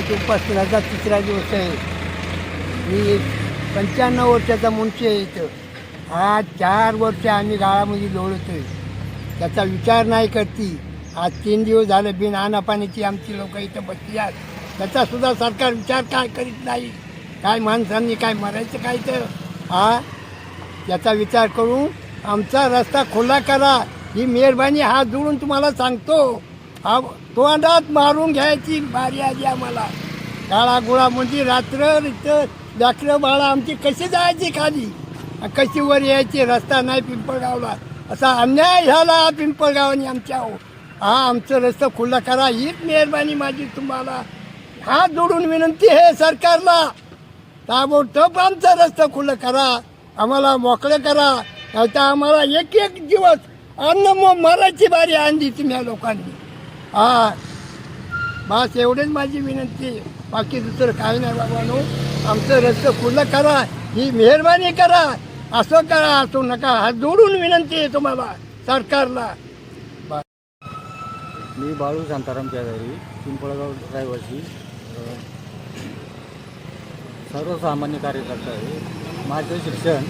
आज उपासनाचा तिसरा दिवस आहे. मी पंच्याण्णव वर्षाचा मुंशी आहे इथं. आज चार वर्ष आम्ही गाळामध्ये लोळतोय त्याचा विचार नाही करती. आज तीन दिवस झाले बिन आनापाण्याची आमची लोक इथं बसली आहेत. त्याचासुद्धा सरकार विचार काय करीत नाही. काय माणसांनी काय मरायचं काय तर हा याचा विचार करून आमचा रस्ता खुला करा. ही मेहरबानी हात जोडून तुम्हाला सांगतो. हा तोंडात मारून घ्यायची बारी आली आम्हाला काळा गुळा म्हणजे रात्र इथं व्याकरं बाळा आमची कशी जायची खाली? कशी वर यायची? रस्ता नाही पिंपळगावला. असा अन्याय झाला पिंपळगावाने आमच्या हा आमचं रस्ता खुला करा हीच मेहरबानी माझी तुम्हाला. हात जोडून विनंती आहे सरकारला. ताबडतोब आमचा रस्ता खुलं करा. आम्हाला मोकळं करा. नाही तर आम्हाला एक एक दिवस अन्न मग मरायची बारी आणली तुम्ही या लोकांनी. हा. बस एवढेच माझी विनंती आहे. बाकी दुसरं काही नाही बाबानो आमचं रस्तं पूर्ण करा. ही मेहरबानी करा. असं करा. असं नका. हा जोडून विनंती आहे तुम्हाला सरकारला. मी बाळू शांताराम केदारी पिंपळगाव रहिवासी. सर्वसामान्य कार्यकर्ता आहे. माझं शिक्षण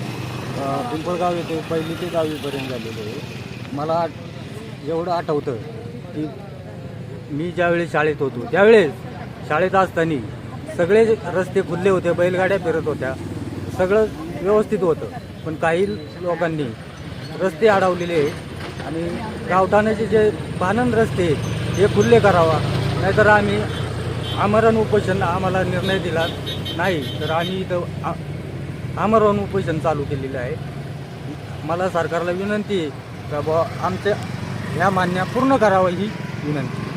पिंपळगाव येथे पहिली ते दहावीपर्यंत झालेलं आहे. मला एवढं आठवतं की मी ज्यावेळेस शाळेत होतो त्यावेळेस शाळेत असताना सगळे रस्ते खुलले होते बैलगाड्या फिरत होत्या. सगळं व्यवस्थित होतं पण काही लोकांनी रस्ते अडवलेले आणि गावठाणाचे जे बाणन रस्ते हे खुल्ले करावा. नाहीतर आम्ही आमरण उपोषण आम्हाला निर्णय दिला नाही तर आम्ही इथं आ- आमरण उपोषण चालू केलेलं आहे. मला सरकारला विनंती आहे का बुवा आमच्या ह्या मान्य पूर्ण करावं ही विनंती.